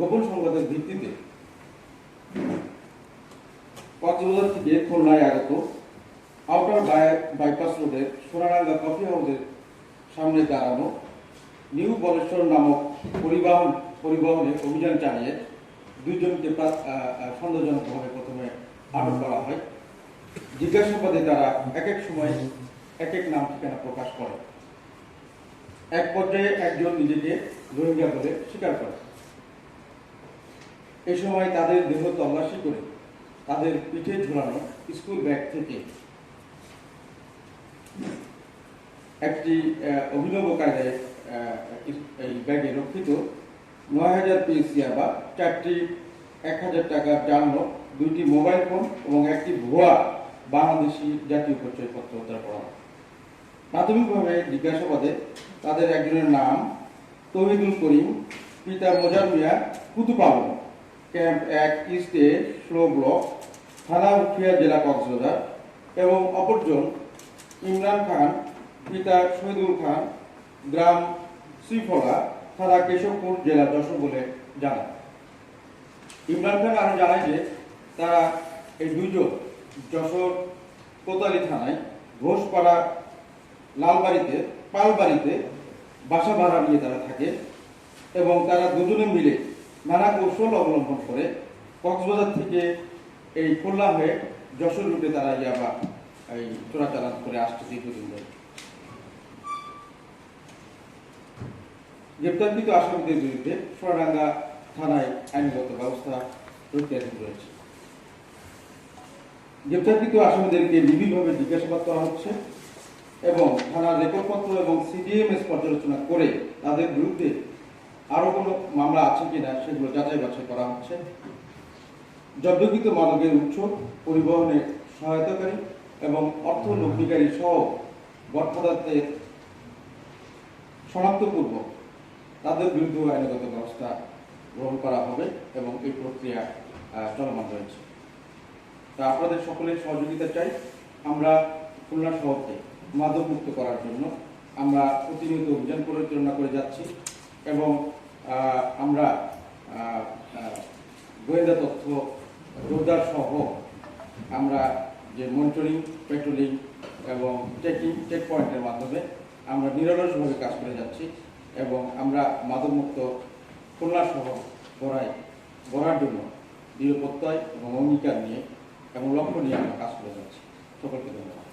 গোপন সংবাদের ভিত্তিতে কক্সবাজার থেকে খুলনায় আগত আউটার বাই- বাইপাস রোডের সোনারাঙ্গা কফি হাউসের সামনে দাঁড়ানো নিউ বলেশ্বর নামক পরিবহন পরিবহনে অভিযান চালিয়ে দুইজনকে সন্দেহজনকভাবে প্রথমে আটক করা হয়। জিজ্ঞাসাবাদে তারা এক এক সময় এক এক নাম ঠিকানা প্রকাশ করে। এক পর্যায়ে একজন নিজেকে রোহিঙ্গা বলে স্বীকার করে। এই সময় তাদের দেহ তল্লাশি করে তাদের পিঠে ঝুলানো স্কুল ব্যাগ থেকে একটি অভিনব কায়দায় এই ব্যাগে রক্ষিত নয় হাজার পিস ইয়াবা, চারটি এক হাজার টাকার জাল দুইটি মোবাইল ফোন এবং একটি ভুয়া বাংলাদেশি জাতীয় পরিচয়পত্র উদ্ধার করা হয় প্রাথমিকভাবে জিজ্ঞাসাবাদে তাদের একজনের নাম তহিদুল করিম, পিতা মোজার মিয়া কুতুপালন ক্যাম্প এক ইস্টে স্লো ব্লক, থানা উখিয়া জেলা কক্সবাজার এবং অপরজন ইমরান খান, পিতা শহীদুল খান, গ্রাম শ্রীফলা, থানা কেশবপুর, জেলা যশোর বলে জানান ইমরান খান আরও জানায় যে, তারা এই দুজন যশোর কোতালি থানায় ঘোষপাড়া লালবাড়িতে, পালবাড়িতে বাসা ভাড়া নিয়ে তারা থাকে এবং তারা দুজনে মিলে নানা কৌশল অবলম্বন করে কক্সবাজার থেকে এই খুলনা হয়ে যশোর রুটে তারা ইয়াবা এই চোরাচালান করে আসছে দীর্ঘদিন ধরে। গ্রেপ্তারকৃত আসামিদের বিরুদ্ধে সোনাডাঙ্গা থানায় আইনগত ব্যবস্থা প্রত্যাশিত রয়েছে। গ্রেপ্তারকৃত আসামিদেরকে নিবিড়ভাবে জিজ্ঞাসাবাদ করা হচ্ছে এবং থানার রেকর্ডপত্র এবং সিডিএমএস পর্যালোচনা করে তাদের বিরুদ্ধে আরও কোনো মামলা আছে কিনা সেগুলো যাচাই বাছাই করা হচ্ছে। জব্দকৃত মাদকের উৎস পরিবহনে সহায়তাকারী এবং অর্থ লগ্নিকারী সহ বটপদার্থের শনাক্তপূর্বক তাদের বিরুদ্ধে আইনগত ব্যবস্থা গ্রহণ করা হবে এবং এই প্রক্রিয়া চলমান রয়েছে। তা আপনাদের সকলের সহযোগিতা চাই। আমরা খুলনা শহরকে মাদক মুক্ত করার জন্য আমরা প্রতিনিয়ত অভিযান পরিচালনা করে যাচ্ছি এবং আমরা গোয়েন্দা তথ্য জোরদার সহ আমরা যে মনিটরিং পেট্রোলিং এবং চেকিং চেক পয়েন্টের মাধ্যমে আমরা নিরলসভাবে কাজ করে যাচ্ছি এবং আমরা মাদকমুক্ত খুলনা শহর গড়াই গড়ার জন্য দৃঢ় প্রত্যয় এবং অঙ্গীকার নিয়ে এবং লক্ষ্য নিয়ে আমরা কাজ করে যাচ্ছি। সকলকে ধন্যবাদ।